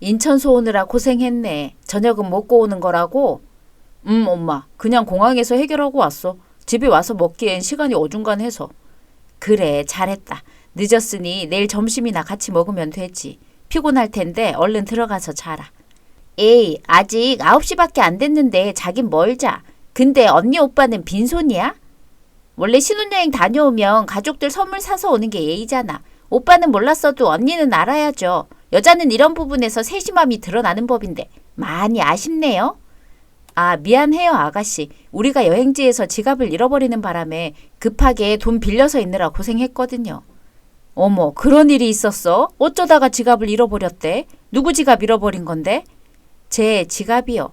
인천소 오느라 고생했네. 저녁은 먹고 오는 거라고? 음, 엄마. 그냥 공항에서 해결하고 왔어. 집에 와서 먹기엔 시간이 어중간해서. 그래, 잘했다. 늦었으니 내일 점심이나 같이 먹으면 되지. 피곤할 텐데 얼른 들어가서 자라. 에이, 아직 9시밖에 안 됐는데 자긴 멀자. 근데 언니 오빠는 빈손이야? 원래 신혼여행 다녀오면 가족들 선물 사서 오는 게 예의잖아. 오빠는 몰랐어도 언니는 알아야죠. 여자는 이런 부분에서 세심함이 드러나는 법인데 많이 아쉽네요. 아, 미안해요, 아가씨. 우리가 여행지에서 지갑을 잃어버리는 바람에 급하게 돈 빌려서 있느라 고생했거든요. 어머, 그런 일이 있었어? 어쩌다가 지갑을 잃어버렸대? 누구 지갑 잃어버린 건데? 제 지갑이요.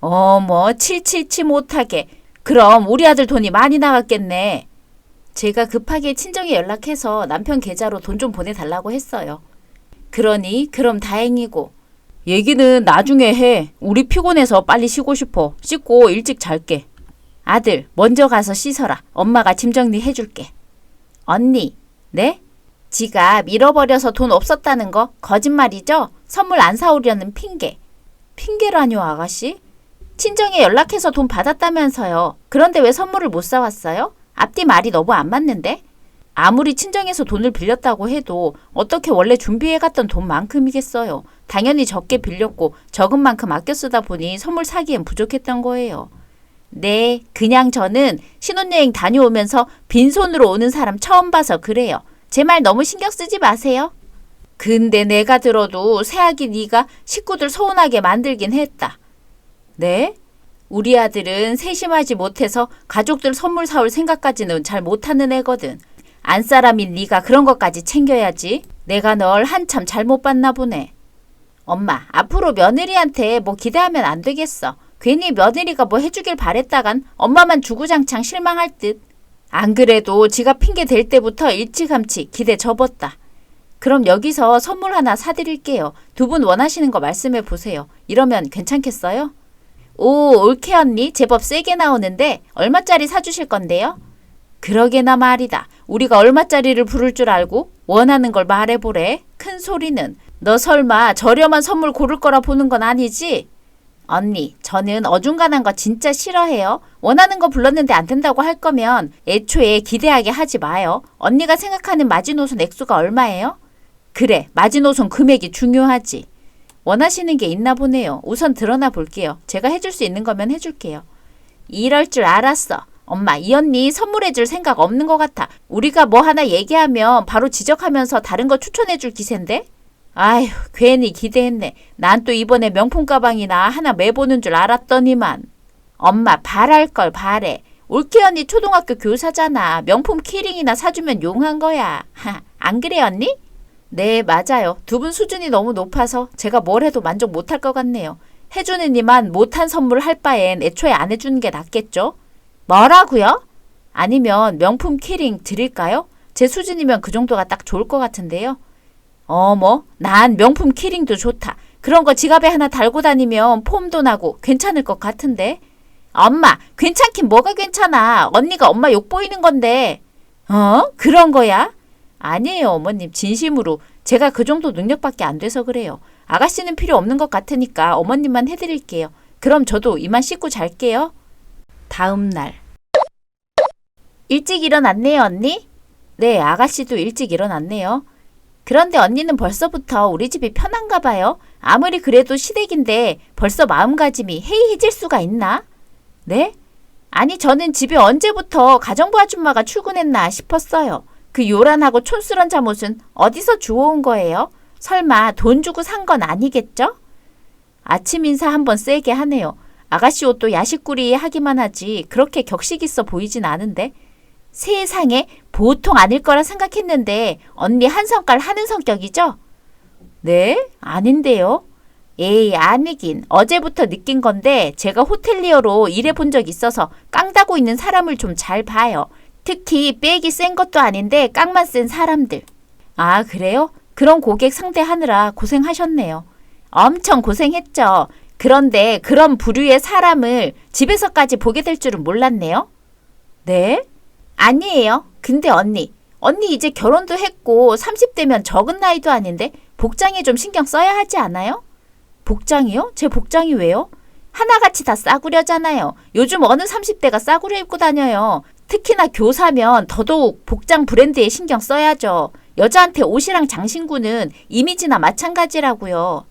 어머, 칠칠치 못하게. 그럼 우리 아들 돈이 많이 나갔겠네. 제가 급하게 친정에 연락해서 남편 계좌로 돈 좀 보내달라고 했어요. 그러니 그럼 다행이고. 얘기는 나중에 해. 우리 피곤해서 빨리 쉬고 싶어. 씻고 일찍 잘게. 아들, 먼저 가서 씻어라. 엄마가 짐 정리해 줄게. 언니, 네? 지갑 잃어버려서 돈 없었다는 거 거짓말이죠? 선물 안 사오려는 핑계. 핑계라뇨, 아가씨? 친정에 연락해서 돈 받았다면서요. 그런데 왜 선물을 못 사왔어요? 앞뒤 말이 너무 안 맞는데? 아무리 친정에서 돈을 빌렸다고 해도 어떻게 원래 준비해 갔던 돈만큼이겠어요. 당연히 적게 빌렸고 적은 만큼 아껴 쓰다 보니 선물 사기엔 부족했던 거예요. 네, 그냥 저는 신혼여행 다녀오면서 빈손으로 오는 사람 처음 봐서 그래요. 제 말 너무 신경 쓰지 마세요. 근데 내가 들어도 새아기 네가 식구들 서운하게 만들긴 했다. 네? 우리 아들은 세심하지 못해서 가족들 선물 사올 생각까지는 잘 못하는 애거든. 안 사람인 네가 그런 것까지 챙겨야지. 내가 널 한참 잘못 봤나 보네. 엄마, 앞으로 며느리한테 뭐 기대하면 안 되겠어. 괜히 며느리가 뭐 해주길 바랬다간 엄마만 주구장창 실망할 듯. 안 그래도 지가 핑계 댈 때부터 일찌감치 기대 접었다. 그럼 여기서 선물 하나 사드릴게요. 두 분 원하시는 거 말씀해 보세요. 이러면 괜찮겠어요? 오, 올케 언니 제법 세게 나오는데 얼마짜리 사주실 건데요? 그러게나 말이다. 우리가 얼마짜리를 부를 줄 알고 원하는 걸 말해보래. 큰 소리는 너 설마 저렴한 선물 고를 거라 보는 건 아니지? 언니, 저는 어중간한 거 진짜 싫어해요. 원하는 거 불렀는데 안 된다고 할 거면 애초에 기대하게 하지 마요. 언니가 생각하는 마지노선 액수가 얼마예요? 그래, 마지노선 금액이 중요하지. 원하시는 게 있나 보네요. 우선 드러나 볼게요. 제가 해줄 수 있는 거면 해줄게요. 이럴 줄 알았어. 엄마, 이 언니 선물해줄 생각 없는 것 같아. 우리가 뭐 하나 얘기하면 바로 지적하면서 다른 거 추천해줄 기세인데? 아휴, 괜히 기대했네. 난 또 이번에 명품 가방이나 하나 매보는 줄 알았더니만. 엄마, 바랄 걸 바래. 올케 언니 초등학교 교사잖아. 명품 키링이나 사주면 용한 거야. 하, 안 그래, 언니? 네, 맞아요. 두 분 수준이 너무 높아서 제가 뭘 해도 만족 못할 것 같네요. 해주는 이만 못한 선물 할 바엔 애초에 안 해주는 게 낫겠죠? 뭐라고요? 아니면 명품 키링 드릴까요? 제 수준이면 그 정도가 딱 좋을 것 같은데요. 어머, 난 명품 키링도 좋다. 그런 거 지갑에 하나 달고 다니면 폼도 나고 괜찮을 것 같은데. 엄마, 괜찮긴 뭐가 괜찮아. 언니가 엄마 욕 보이는 건데. 어? 그런 거야? 아니에요, 어머님. 진심으로. 제가 그 정도 능력밖에 안 돼서 그래요. 아가씨는 필요 없는 것 같으니까 어머님만 해드릴게요. 그럼 저도 이만 씻고 잘게요. 다음 날. 일찍 일어났네요, 언니? 네, 아가씨도 일찍 일어났네요. 그런데 언니는 벌써부터 우리 집이 편한가 봐요. 아무리 그래도 시댁인데 벌써 마음가짐이 해이해질 수가 있나? 네? 아니, 저는 집에 언제부터 가정부 아줌마가 출근했나 싶었어요. 그 요란하고 촌스런 잠옷은 어디서 주워온 거예요? 설마 돈 주고 산 건 아니겠죠? 아침 인사 한번 세게 하네요. 아가씨 옷도 야식구리 하기만 하지 그렇게 격식 있어 보이진 않은데. 세상에 보통 아닐 거라 생각했는데 언니 한 성깔 하는 성격이죠? 네? 아닌데요. 에이, 아니긴. 어제부터 느낀 건데 제가 호텔리어로 일해본 적 있어서 깡다고 있는 사람을 좀 잘 봐요. 특히 백이 센 것도 아닌데 깡만 센 사람들. 아, 그래요? 그런 고객 상대하느라 고생하셨네요. 엄청 고생했죠. 그런데 그런 부류의 사람을 집에서까지 보게 될 줄은 몰랐네요. 네? 아니에요. 근데 언니, 언니 이제 결혼도 했고 30대면 적은 나이도 아닌데 복장에 좀 신경 써야 하지 않아요? 복장이요? 제 복장이 왜요? 하나같이 다 싸구려잖아요. 요즘 어느 30대가 싸구려 입고 다녀요. 특히나 교사면 더더욱 복장 브랜드에 신경 써야죠. 여자한테 옷이랑 장신구는 이미지나 마찬가지라고요.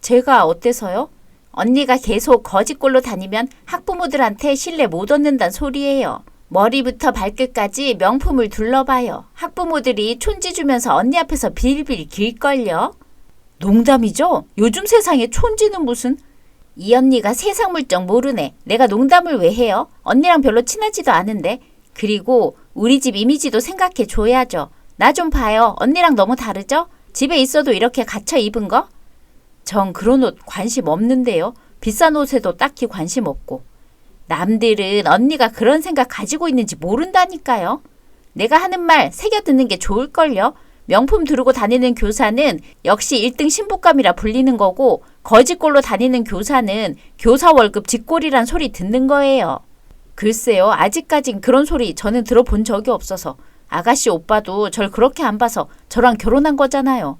제가 어때서요? 언니가 계속 거짓골로 다니면 학부모들한테 신뢰 못 얻는단 소리예요. 머리부터 발끝까지 명품을 둘러봐요. 학부모들이 촌지 주면서 언니 앞에서 빌빌 길걸요. 농담이죠? 요즘 세상에 촌지는 무슨? 이 언니가 세상 물정 모르네. 내가 농담을 왜 해요? 언니랑 별로 친하지도 않은데. 그리고 우리 집 이미지도 생각해 줘야죠. 나 좀 봐요. 언니랑 너무 다르죠? 집에 있어도 이렇게 갇혀 입은 거? 전 그런 옷 관심 없는데요. 비싼 옷에도 딱히 관심 없고. 남들은 언니가 그런 생각 가지고 있는지 모른다니까요. 내가 하는 말 새겨 듣는 게 좋을걸요. 명품 두르고 다니는 교사는 역시 1등 신부감이라 불리는 거고 거짓골로 다니는 교사는 교사 월급 직골이란 소리 듣는 거예요. 글쎄요. 아직까진 그런 소리 저는 들어본 적이 없어서 아가씨 오빠도 절 그렇게 안 봐서 저랑 결혼한 거잖아요.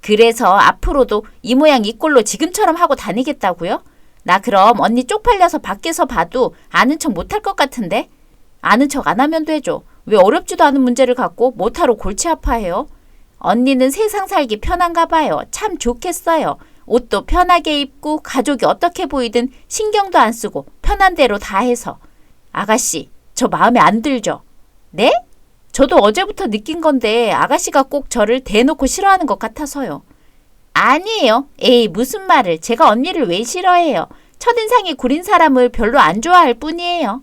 그래서 앞으로도 이 모양 이 꼴로 지금처럼 하고 다니겠다고요? 나 그럼 언니 쪽팔려서 밖에서 봐도 아는 척 못할 것 같은데? 아는 척 안 하면 되죠. 왜 어렵지도 않은 문제를 갖고 못하러 골치 아파해요? 언니는 세상 살기 편한가 봐요. 참 좋겠어요. 옷도 편하게 입고 가족이 어떻게 보이든 신경도 안 쓰고 편한 대로 다 해서. 아가씨, 저 마음에 안 들죠? 네? 저도 어제부터 느낀 건데 아가씨가 꼭 저를 대놓고 싫어하는 것 같아서요. 아니에요. 에이, 무슨 말을. 제가 언니를 왜 싫어해요? 첫인상이 구린 사람을 별로 안 좋아할 뿐이에요.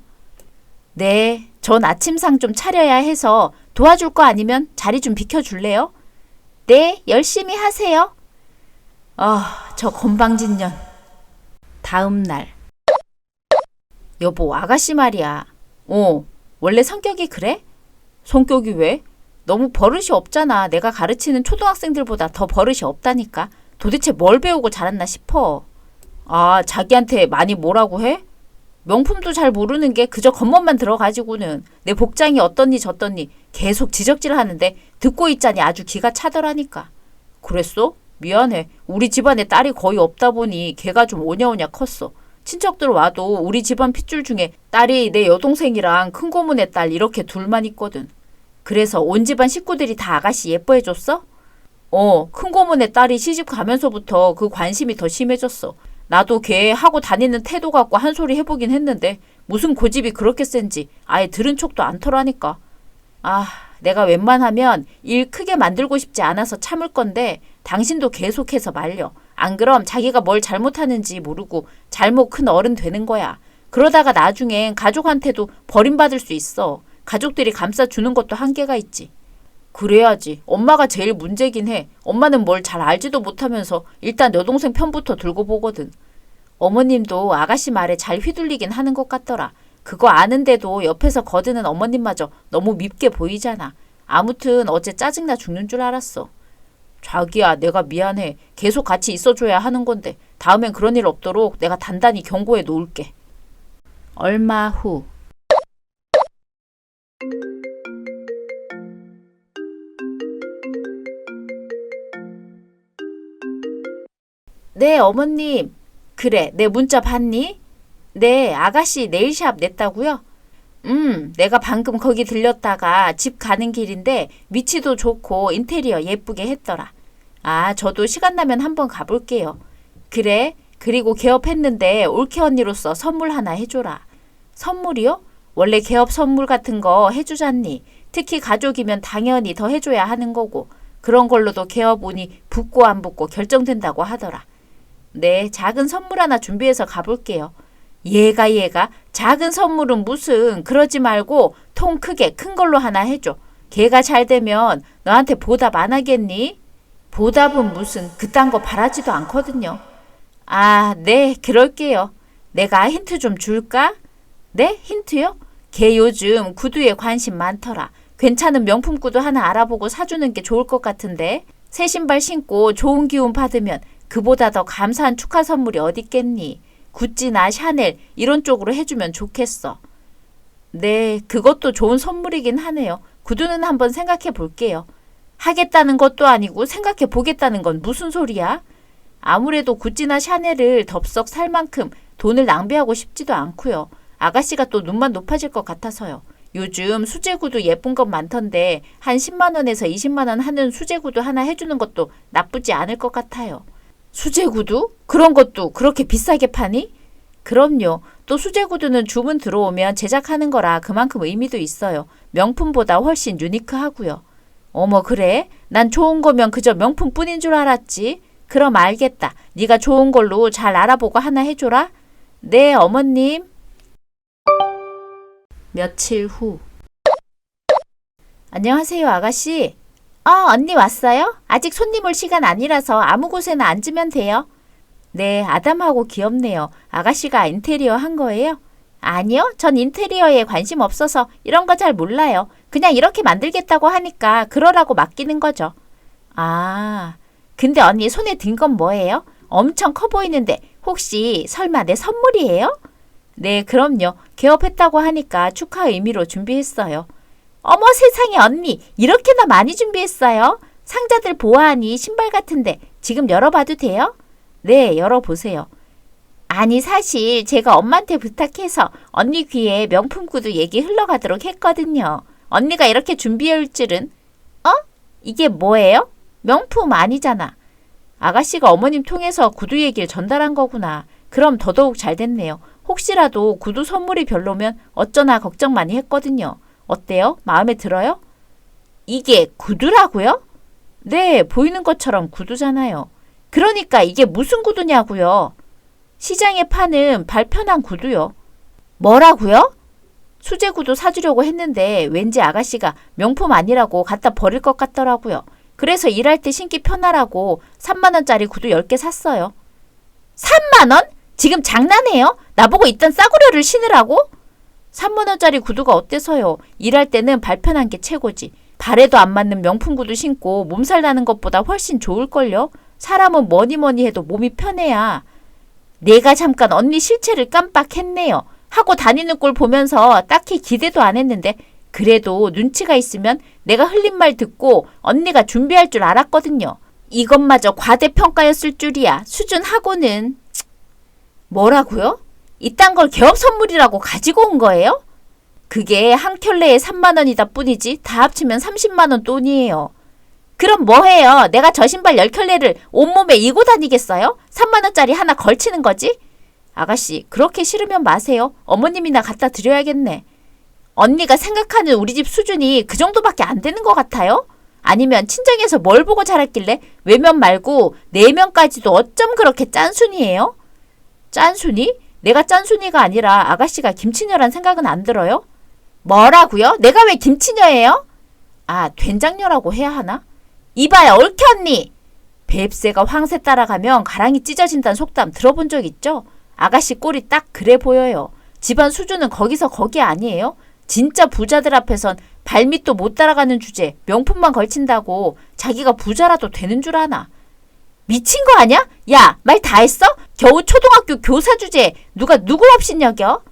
네, 전 아침상 좀 차려야 해서 도와줄 거 아니면 자리 좀 비켜줄래요? 네, 열심히 하세요. 아, 저 건방진년. 다음 날. 여보, 아가씨 말이야. 어, 원래 성격이 그래? 성격이 왜? 너무 버릇이 없잖아. 내가 가르치는 초등학생들보다 더 버릇이 없다니까. 도대체 뭘 배우고 자랐나 싶어. 아, 자기한테 많이 뭐라고 해? 명품도 잘 모르는 게 그저 겉멋만 들어가지고는 내 복장이 어떻니 저떻니 계속 지적질 하는데 듣고 있자니 아주 기가 차더라니까. 그랬어? 미안해. 우리 집안에 딸이 거의 없다 보니 걔가 좀 오냐오냐 컸어. 친척들 와도 우리 집안 핏줄 중에 딸이 내 여동생이랑 큰 고모네 딸 이렇게 둘만 있거든. 그래서 온 집안 식구들이 다 아가씨 예뻐해줬어? 어, 큰 고모네 딸이 시집 가면서부터 그 관심이 더 심해졌어. 나도 걔 하고 다니는 태도 갖고 한 소리 해보긴 했는데 무슨 고집이 그렇게 센지 아예 들은 척도 않더라니까. 아, 내가 웬만하면 일 크게 만들고 싶지 않아서 참을 건데 당신도 계속해서 말려. 안 그럼 자기가 뭘 잘못하는지 모르고 잘못 큰 어른 되는 거야. 그러다가 나중엔 가족한테도 버림받을 수 있어. 가족들이 감싸주는 것도 한계가 있지. 그래야지. 엄마가 제일 문제긴 해. 엄마는 뭘 잘 알지도 못하면서 일단 여동생 편부터 들고 보거든. 어머님도 아가씨 말에 잘 휘둘리긴 하는 것 같더라. 그거 아는데도 옆에서 거드는 어머님마저 너무 밉게 보이잖아. 아무튼 어제 짜증나 죽는 줄 알았어. 자기야, 내가 미안해. 계속 같이 있어줘야 하는 건데 다음엔 그런 일 없도록 내가 단단히 경고해 놓을게. 얼마 후. 네, 어머님. 그래, 내 문자 봤니? 네, 아가씨 네일샵 냈다고요? 음, 내가 방금 거기 들렸다가 집 가는 길인데 위치도 좋고 인테리어 예쁘게 했더라. 아, 저도 시간 나면 한번 가볼게요. 그래, 그리고 개업했는데 올케 언니로서 선물 하나 해줘라. 선물이요? 원래 개업 선물 같은 거 해주잖니. 특히 가족이면 당연히 더 해줘야 하는 거고 그런 걸로도 개업 운이 붙고 안 붙고 결정된다고 하더라. 네, 작은 선물 하나 준비해서 가볼게요. 얘가 얘가 작은 선물은 무슨 그러지 말고 통 크게 큰 걸로 하나 해줘. 걔가 잘 되면 너한테 보답 안 하겠니? 보답은 무슨 그딴 거 바라지도 않거든요. 아, 네, 그럴게요. 내가 힌트 좀 줄까? 네, 힌트요? 걔 요즘 구두에 관심 많더라. 괜찮은 명품 구두 하나 알아보고 사주는 게 좋을 것 같은데. 새 신발 신고 좋은 기운 받으면 그보다 더 감사한 축하 선물이 어딨겠니? 구찌나 샤넬 이런 쪽으로 해주면 좋겠어. 네, 그것도 좋은 선물이긴 하네요. 구두는 한번 생각해 볼게요. 하겠다는 것도 아니고 생각해 보겠다는 건 무슨 소리야? 아무래도 구찌나 샤넬을 덥석 살 만큼 돈을 낭비하고 싶지도 않고요. 아가씨가 또 눈만 높아질 것 같아서요. 요즘 수제 구두 예쁜 것 많던데 한 10만 원에서 20만 원 하는 수제 구두 하나 해주는 것도 나쁘지 않을 것 같아요. 수제 구두? 그런 것도 그렇게 비싸게 파니? 그럼요. 또 수제 구두는 주문 들어오면 제작하는 거라 그만큼 의미도 있어요. 명품보다 훨씬 유니크하고요. 어머 그래? 난 좋은 거면 그저 명품뿐인 줄 알았지. 그럼 알겠다. 네가 좋은 걸로 잘 알아보고 하나 해줘라. 네 어머님. 며칠 후. 안녕하세요 아가씨. 어 언니 왔어요? 아직 손님 올 시간 아니라서 아무 곳에나 앉으면 돼요. 네, 아담하고 귀엽네요. 아가씨가 인테리어 한 거예요? 아니요, 전 인테리어에 관심 없어서 이런 거 잘 몰라요. 그냥 이렇게 만들겠다고 하니까 그러라고 맡기는 거죠. 아, 근데 언니 손에 든 건 뭐예요? 엄청 커 보이는데 혹시 설마 내 선물이에요? 네, 그럼요. 개업했다고 하니까 축하 의미로 준비했어요. 어머 세상에 언니, 이렇게나 많이 준비했어요? 상자들 보아하니 신발 같은데 지금 열어봐도 돼요? 네, 열어보세요. 아니, 사실 제가 엄마한테 부탁해서 언니 귀에 명품 구두 얘기 흘러가도록 했거든요. 언니가 이렇게 준비해올 줄은, 어? 이게 뭐예요? 명품 아니잖아. 아가씨가 어머님 통해서 구두 얘기를 전달한 거구나. 그럼 더더욱 잘 됐네요. 혹시라도 구두 선물이 별로면 어쩌나 걱정 많이 했거든요. 어때요? 마음에 들어요? 이게 구두라고요? 네, 보이는 것처럼 구두잖아요. 그러니까 이게 무슨 구두냐고요? 시장에 파는 발 편한 구두요. 뭐라고요? 수제 구두 사주려고 했는데 왠지 아가씨가 명품 아니라고 갖다 버릴 것 같더라고요. 그래서 일할 때 신기 편하라고 3만 원짜리 구두 10개 샀어요. 3만 원? 지금 장난해요? 나보고 이딴 싸구려를 신으라고? 3만 원짜리 구두가 어때서요? 일할 때는 발편한 게 최고지. 발에도 안 맞는 명품 구두 신고 몸살 나는 것보다 훨씬 좋을걸요? 사람은 뭐니 뭐니 해도 몸이 편해야. 내가 잠깐 언니 실체를 깜빡했네요. 하고 다니는 꼴 보면서 딱히 기대도 안 했는데 그래도 눈치가 있으면 내가 흘린 말 듣고 언니가 준비할 줄 알았거든요. 이것마저 과대평가였을 줄이야. 수준하고는. 뭐라고요? 이딴 걸 개업 선물이라고 가지고 온 거예요? 그게 한 켤레에 3만 원이다 뿐이지 다 합치면 30만 원 돈이에요. 그럼 뭐해요? 내가 저 신발 10켤레를 온몸에 이고 다니겠어요? 3만 원짜리 하나 걸치는 거지? 아가씨, 그렇게 싫으면 마세요. 어머님이나 갖다 드려야겠네. 언니가 생각하는 우리 집 수준이 그 정도밖에 안 되는 것 같아요? 아니면 친정에서 뭘 보고 자랐길래 외면 말고 내면까지도 어쩜 그렇게 짠순이에요? 짠순이? 내가 짠순이가 아니라 아가씨가 김치녀란 생각은 안 들어요? 뭐라고요? 내가 왜 김치녀예요? 아, 된장녀라고 해야 하나? 이봐요, 옳게 언니! 뱁새가 황새 따라가면 가랑이 찢어진다는 속담 들어본 적 있죠? 아가씨 꼴이 딱 그래 보여요. 집안 수준은 거기서 거기 아니에요? 진짜 부자들 앞에선 발밑도 못 따라가는 주제 명품만 걸친다고 자기가 부자라도 되는 줄 아나. 미친 거 아니야? 야, 말 다 했어? 겨우 초등학교 교사 주제 누가 누구 없인 여겨?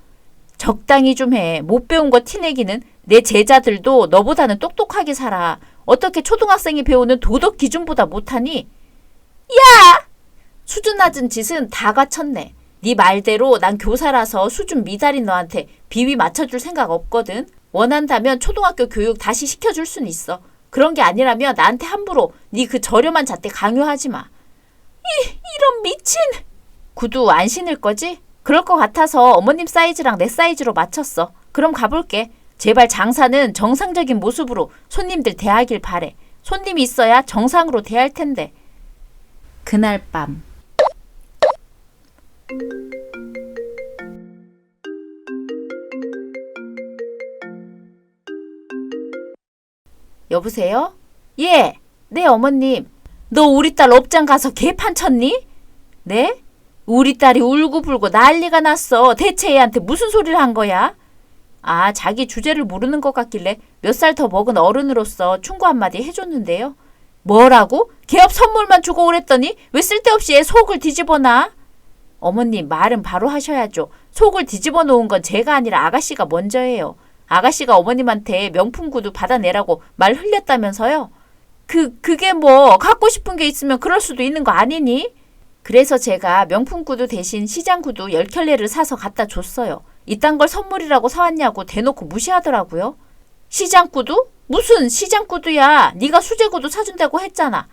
적당히 좀 해. 못 배운 거 티내기는 내 제자들도 너보다는 똑똑하게 살아. 어떻게 초등학생이 배우는 도덕 기준보다 못하니? 야! 수준 낮은 짓은 다 갖췄네. 네 말대로 난 교사라서 수준 미달인 너한테 비위 맞춰줄 생각 없거든. 원한다면 초등학교 교육 다시 시켜줄 순 있어. 그런 게 아니라면 나한테 함부로 네 그 저렴한 잣대 강요하지 마. 이, 이런 미친! 구두 안 신을 거지? 그럴 것 같아서 어머님 사이즈랑 내 사이즈로 맞췄어. 그럼 가볼게. 제발 장사는 정상적인 모습으로 손님들 대하길 바래. 손님이 있어야 정상으로 대할 텐데. 그날 밤. 여보세요? 예, 네 어머님. 너 우리 딸 업장 가서 개판 쳤니? 네? 우리 딸이 울고불고 난리가 났어. 대체 애한테 무슨 소리를 한 거야? 아, 자기 주제를 모르는 것 같길래 몇 살 더 먹은 어른으로서 충고 한마디 해줬는데요. 뭐라고? 개업 선물만 주고 오랬더니 왜 쓸데없이 애 속을 뒤집어놔? 어머님 말은 바로 하셔야죠. 속을 뒤집어 놓은 건 제가 아니라 아가씨가 먼저예요. 아가씨가 어머님한테 명품 구두 받아내라고 말 흘렸다면서요? 그, 그게 뭐, 갖고 싶은 게 있으면 그럴 수도 있는 거 아니니? 그래서 제가 명품 구두 대신 시장 구두 10켤레를 사서 갖다 줬어요. 이딴 걸 선물이라고 사왔냐고 대놓고 무시하더라고요. 시장 구두? 무슨 시장 구두야? 네가 수제 구두 사준다고 했잖아.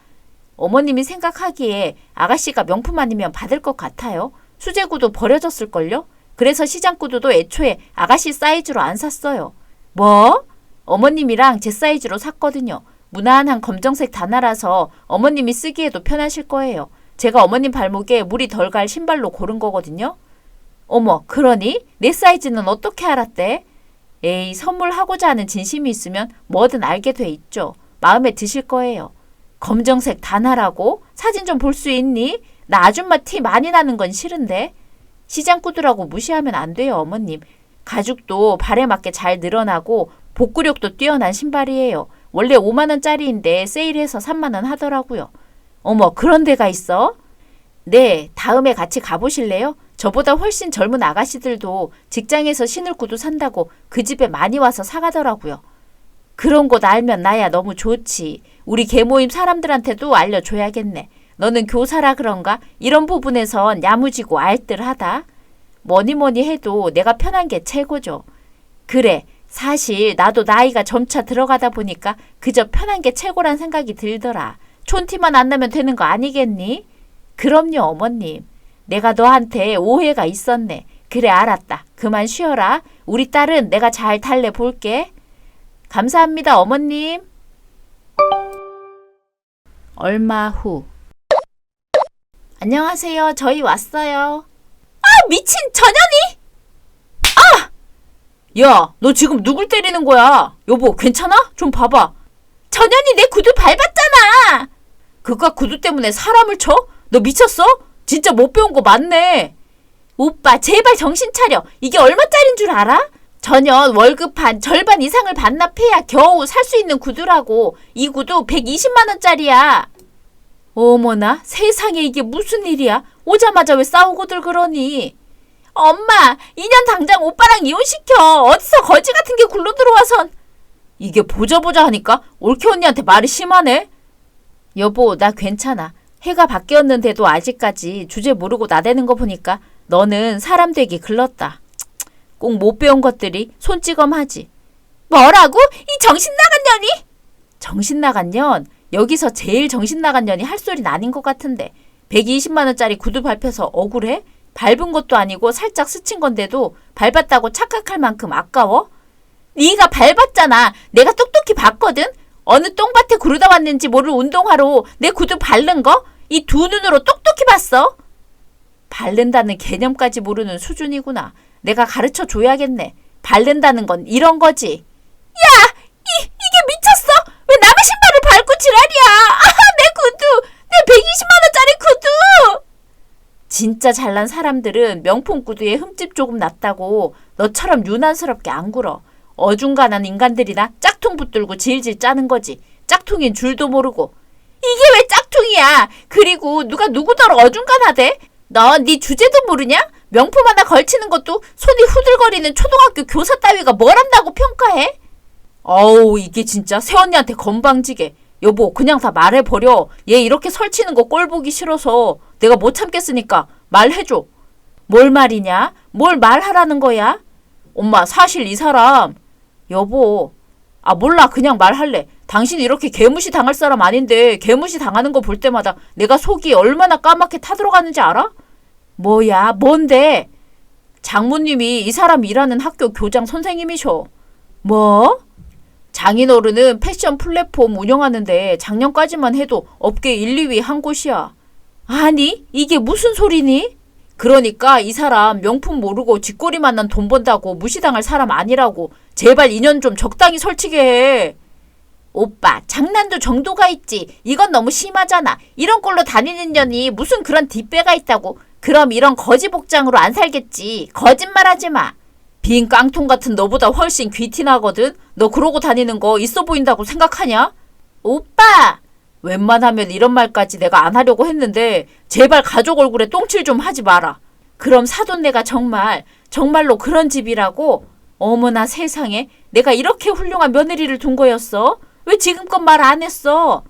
어머님이 생각하기에 아가씨가 명품 아니면 받을 것 같아요. 수제 구두 버려졌을걸요? 그래서 시장 구두도 애초에 아가씨 사이즈로 안 샀어요. 뭐? 어머님이랑 제 사이즈로 샀거든요. 무난한 검정색 단화라서 어머님이 쓰기에도 편하실 거예요. 제가 어머님 발목에 물이 덜 갈 신발로 고른 거거든요. 어머, 그러니? 내 사이즈는 어떻게 알았대? 에이, 선물하고자 하는 진심이 있으면 뭐든 알게 돼 있죠. 마음에 드실 거예요. 검정색 단화라고? 사진 좀 볼 수 있니? 나 아줌마 티 많이 나는 건 싫은데. 시장 구두라고 무시하면 안 돼요, 어머님. 가죽도 발에 맞게 잘 늘어나고 복구력도 뛰어난 신발이에요. 원래 5만 원짜리인데 세일해서 3만 원 하더라고요. 어머, 그런 데가 있어? 네, 다음에 같이 가보실래요? 저보다 훨씬 젊은 아가씨들도 직장에서 신을 구두 산다고 그 집에 많이 와서 사가더라고요. 그런 곳 알면 나야 너무 좋지. 우리 개모임 사람들한테도 알려줘야겠네. 너는 교사라 그런가? 이런 부분에선 야무지고 알뜰하다. 뭐니 뭐니 해도 내가 편한 게 최고죠. 그래, 사실 나도 나이가 점차 들어가다 보니까 그저 편한 게 최고란 생각이 들더라. 촌티만 안 나면 되는 거 아니겠니? 그럼요, 어머님. 내가 너한테 오해가 있었네. 그래, 알았다. 그만 쉬어라. 우리 딸은 내가 잘 달래 볼게. 감사합니다, 어머님. 얼마 후. 안녕하세요. 저희 왔어요. 아, 미친 전현이! 아! 야, 너 지금 누굴 때리는 거야? 여보, 괜찮아? 좀 봐봐. 전현이 내 구두 밟았잖아! 그깟 구두 때문에 사람을 쳐? 너 미쳤어? 진짜 못 배운 거 맞네. 오빠, 제발 정신 차려. 이게 얼마짜린 줄 알아? 전년 월급 한 절반 이상을 반납해야 겨우 살 수 있는 구두라고. 이 구두 120만원짜리야. 어머나, 세상에 이게 무슨 일이야? 오자마자 왜 싸우고들 그러니? 엄마, 2년 당장 오빠랑 이혼시켜. 어디서 거지 같은 게 굴러 들어와선. 이게 보자 보자 하니까 올케 언니한테 말이 심하네. 여보, 나 괜찮아. 해가 바뀌었는데도 아직까지 주제 모르고 나대는 거 보니까 너는 사람 되기 글렀다. 꼭 못 배운 것들이 손찌검하지. 뭐라고? 이 정신 나간 년이? 정신 나간 년? 여기서 제일 정신 나간 년이 할 소리는 아닌 것 같은데 120만 원짜리 구두 밟혀서 억울해? 밟은 것도 아니고 살짝 스친 건데도 밟았다고 착각할 만큼 아까워? 네가 밟았잖아. 내가 똑똑히 봤거든. 어느 똥밭에 구르다 왔는지 모를 운동화로 내 구두 바른 거? 이 두 눈으로 똑똑히 봤어. 바른다는 개념까지 모르는 수준이구나. 내가 가르쳐 줘야겠네. 바른다는 건 이런 거지. 야! 이, 이게 미쳤어! 왜 남의 신발을 밟고 지랄이야! 아, 내 구두! 내 120만원짜리 구두! 진짜 잘난 사람들은 명품 구두에 흠집 조금 났다고 너처럼 유난스럽게 안 굴어. 어중간한 인간들이나 짝퉁 붙들고 질질 짜는 거지. 짝퉁인 줄도 모르고. 이게 왜 짝퉁이야? 그리고 누가 누구더러 어중간하대? 너 네 주제도 모르냐? 명품 하나 걸치는 것도 손이 후들거리는 초등학교 교사 따위가 뭘 한다고 평가해? 어우 이게 진짜 새언니한테 건방지게. 여보 그냥 다 말해버려. 얘 이렇게 설치는 거 꼴 보기 싫어서 내가 못 참겠으니까 말해줘. 뭘 말이냐? 뭘 말하라는 거야? 엄마 사실 이 사람 여보 아 몰라 그냥 말할래. 당신이 이렇게 개무시 당할 사람 아닌데 개무시 당하는 거 볼 때마다 내가 속이 얼마나 까맣게 타들어가는지 알아? 뭐야 뭔데? 장모님이 이 사람 일하는 학교 교장 선생님이셔. 뭐? 장인어른은 패션 플랫폼 운영하는데 작년까지만 해도 업계 1, 2위 한 곳이야. 아니, 이게 무슨 소리니? 그러니까 이 사람 명품 모르고 쥐꼬리 만 난 돈 번다고 무시당할 사람 아니라고. 제발 인연 좀 적당히 설치게 해. 오빠, 장난도 정도가 있지. 이건 너무 심하잖아. 이런 꼴로 다니는 년이 무슨 그런 뒷배가 있다고. 그럼 이런 거지 복장으로 안 살겠지. 거짓말 하지 마. 빈 깡통 같은 너보다 훨씬 귀티나거든. 너 그러고 다니는 거 있어 보인다고 생각하냐? 오빠! 웬만하면 이런 말까지 내가 안 하려고 했는데 제발 가족 얼굴에 똥칠 좀 하지 마라. 그럼 사돈네가 정말 정말로 그런 집이라고? 어머나 세상에 내가 이렇게 훌륭한 며느리를 둔 거였어? 왜 지금껏 말 안 했어?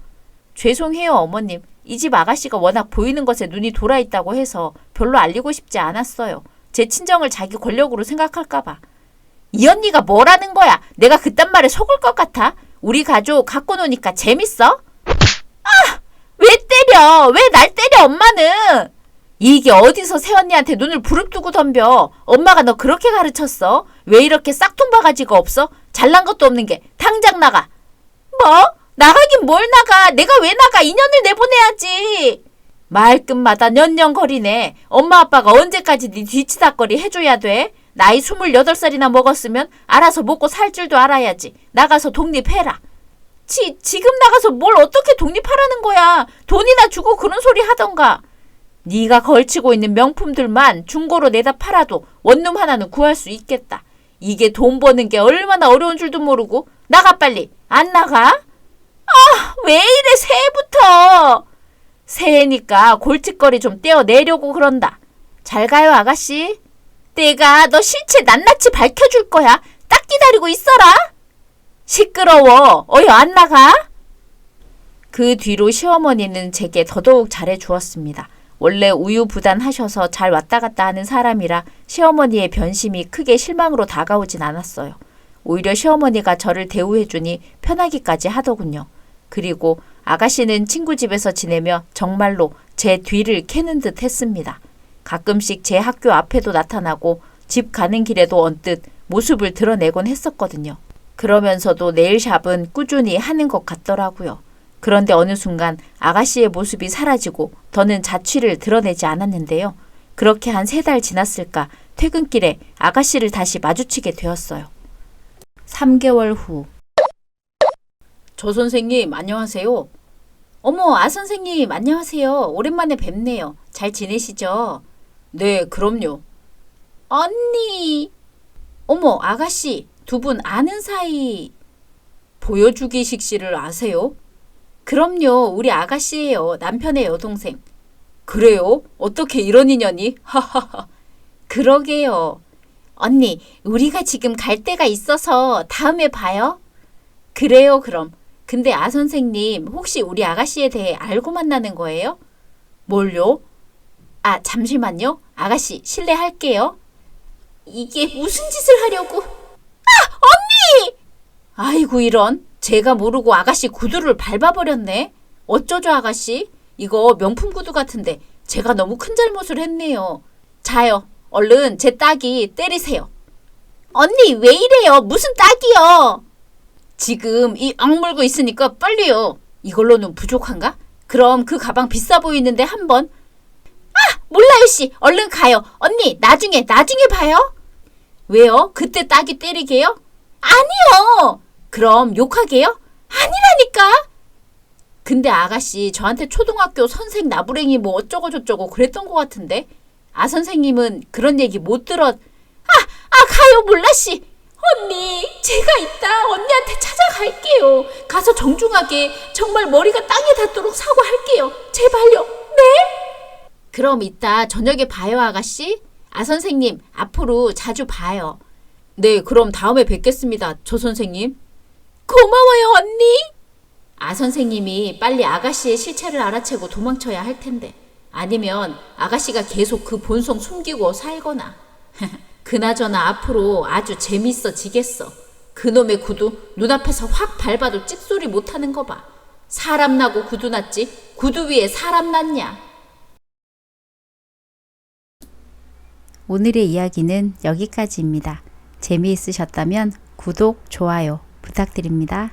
죄송해요 어머님. 이 집 아가씨가 워낙 보이는 것에 눈이 돌아 있다고 해서 별로 알리고 싶지 않았어요. 제 친정을 자기 권력으로 생각할까봐. 이 언니가 뭐라는 거야? 내가 그딴 말에 속을 것 같아? 우리 가족 갖고 노니까 재밌어? 아! 왜 때려? 왜 날 때려 엄마는? 이게 어디서 새언니한테 눈을 부릅뜨고 덤벼? 엄마가 너 그렇게 가르쳤어? 왜 이렇게 싹퉁바가지가 없어? 잘난 것도 없는 게 당장 나가. 뭐? 나가긴 뭘 나가? 내가 왜 나가? 인연을 내보내야지. 말끝마다 년년거리네. 엄마 아빠가 언제까지 네 뒤치다거리 해줘야 돼? 나이 28살이나 먹었으면 알아서 먹고 살 줄도 알아야지. 나가서 독립해라. 지, 지금 나가서 뭘 어떻게 독립하라는 거야? 돈이나 주고 그런 소리 하던가. 네가 걸치고 있는 명품들만 중고로 내다 팔아도 원룸 하나는 구할 수 있겠다. 이게 돈 버는 게 얼마나 어려운 줄도 모르고 나가 빨리. 안 나가? 아, 왜 이래 새해부터. 새해니까 골칫거리 좀 떼어내려고 그런다. 잘 가요, 아가씨. 내가 너 실체 낱낱이 밝혀줄 거야. 딱 기다리고 있어라. 시끄러워. 어여 안 나가? 그 뒤로 시어머니는 제게 더더욱 잘해 주었습니다. 원래 우유부단하셔서 잘 왔다 갔다 하는 사람이라 시어머니의 변심이 크게 실망으로 다가오진 않았어요. 오히려 시어머니가 저를 대우해주니 편하기까지 하더군요. 그리고 아가씨는 친구 집에서 지내며 정말로 제 뒤를 캐는 듯 했습니다. 가끔씩 제 학교 앞에도 나타나고 집 가는 길에도 언뜻 모습을 드러내곤 했었거든요. 그러면서도 네일샵은 꾸준히 하는 것 같더라고요. 그런데 어느 순간 아가씨의 모습이 사라지고 더는 자취를 드러내지 않았는데요. 그렇게 한 세 달 지났을까 퇴근길에 아가씨를 다시 마주치게 되었어요. 3개월 후. 조 선생님, 안녕하세요. 어머, 아 선생님, 안녕하세요. 오랜만에 뵙네요. 잘 지내시죠? 네, 그럼요. 언니. 어머, 아가씨, 두 분 아는 사이. 보여주기식 씨를 아세요? 그럼요, 우리 아가씨예요. 남편의 여동생. 그래요? 어떻게 이런 인연이? 하하하. 그러게요. 언니, 우리가 지금 갈 데가 있어서 다음에 봐요. 그래요, 그럼. 근데 아 선생님, 혹시 우리 아가씨에 대해 알고 만나는 거예요? 뭘요? 아, 잠시만요. 아가씨, 실례할게요. 이게 무슨 짓을 하려고? 아, 언니! 아이고, 이런. 제가 모르고 아가씨 구두를 밟아버렸네. 어쩌죠, 아가씨? 이거 명품 구두 같은데 제가 너무 큰 잘못을 했네요. 자요. 얼른 제 딸기 때리세요. 언니, 왜 이래요? 무슨 딱이요? 지금 이 악물고 있으니까 빨리요. 이걸로는 부족한가? 그럼 그 가방 비싸 보이는데 한번. 아, 몰라요, 씨. 얼른 가요. 언니, 나중에, 나중에 봐요. 왜요? 그때 딱이 때리게요? 아니요. 그럼 욕하게요? 아니라니까. 근데 아가씨 저한테 초등학교 선생 나부랭이 뭐 어쩌고 저쩌고 그랬던 것 같은데 아 선생님은 그런 얘기 못 들었. 아, 아 가요 몰라 씨. 언니 제가 이따 언니한테 찾아갈게요. 가서 정중하게 정말 머리가 땅에 닿도록 사과할게요. 제발요. 네? 그럼 이따 저녁에 봐요 아가씨. 아 선생님 앞으로 자주 봐요. 네 그럼 다음에 뵙겠습니다 조 선생님. 고마워요 언니. 아 선생님이 빨리 아가씨의 실체를 알아채고 도망쳐야 할 텐데 아니면 아가씨가 계속 그 본성 숨기고 살거나 그나저나 앞으로 아주 재밌어지겠어 그놈의 구두 눈앞에서 확 밟아도 찍소리 못하는 거 봐 사람 나고 구두 났지 구두 위에 사람 났냐 오늘의 이야기는 여기까지입니다. 재미있으셨다면 구독, 좋아요 부탁드립니다.